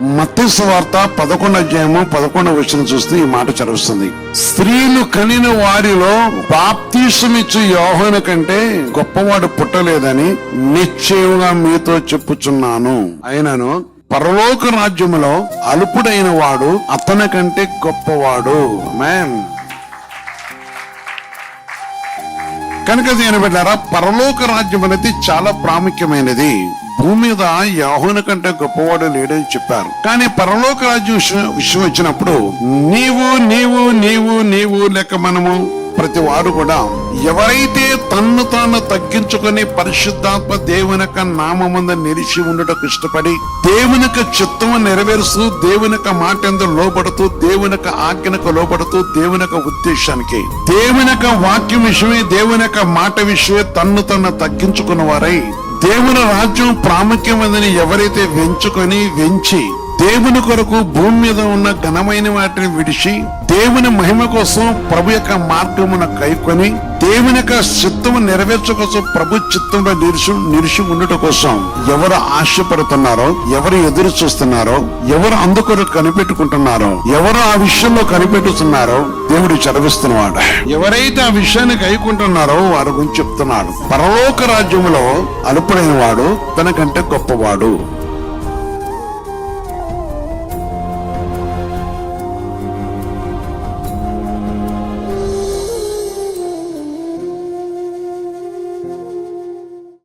మత్తయి వార్త పదకొండు అధ్యాయము పదకొండు వచ్చిన చూస్తే ఈ మాట చదువుతుంది. స్త్రీలు కనిన వారిలో బాప్తీసమిచ్చు యోహన కంటే గొప్పవాడు పుట్టలేదని నిశ్చయంగా మీతో చెప్పుచున్నాను. అయినను పరలోక రాజ్యములో అల్పుడైన వాడు అతని కంటే గొప్పవాడు. మ్యాన్ కనుక దీని పెట్టారా పరలోక రాజ్యం అనేది చాలా ప్రాముఖ్యమైనది. భూమి మీద యాహోను కంటే గొప్పవాడు లేడని చెప్పారు. కానీ పరలోక రాజ్యం విషయం- విషయం వచ్చినప్పుడు నీవు నీవు నీవు నీవు లేక మనము ప్రతి వారు కూడా ఎవరైతే తన్ను తాను తగ్గించుకొని పరిశుద్ధాత్మ దేవుని యొక్క నామముంద నిలిచి ఉండటకు ఇష్టపడి దేవుని యొక్క చిత్తము నెరవేరుస్తూ దేవుని యొక్క మాట ఎందు లోబడుతూ దేవుని యొక్క ఆజ్ఞకు లోబడుతూ దేవుని యొక్క ఉద్దేశానికి దేవుని యొక్క వాక్యం విషయమే దేవుని యొక్క మాట విషయమే తన్ను తను తగ్గించుకున్న వారై దేవుని రాజ్యం ప్రాముఖ్యమైనదని ఎవరైతే వెంచుకొని వెంచి దేవుని కొరకు భూమి మీద ఉన్న ఘనమైన వాటిని విడిచి దేవుని మహిమ కోసం ప్రభు యొక్క మార్గమున కైకొని దేవుని యొక్క చిత్తము నెరవేర్చ కోసం ప్రభు చిత్తంలో నిలిచి నిలిచి ఉండట కోసం ఎవరు ఆశపడుతున్నారో ఎవరు ఎదురు చూస్తున్నారో ఎవరు అందుకొరకు కనిపెట్టుకుంటున్నారో ఎవరు ఆ విషయంలో కనిపెట్టుతున్నారో దేవుడు చదివిస్తున్నవాడు. ఎవరైతే ఆ విషయాన్ని కైకుంటున్నారో వారి గురించి చెప్తున్నాడు. పరలోక రాజ్యములో అలుపుడైన వాడు తనకంటే గొప్పవాడు.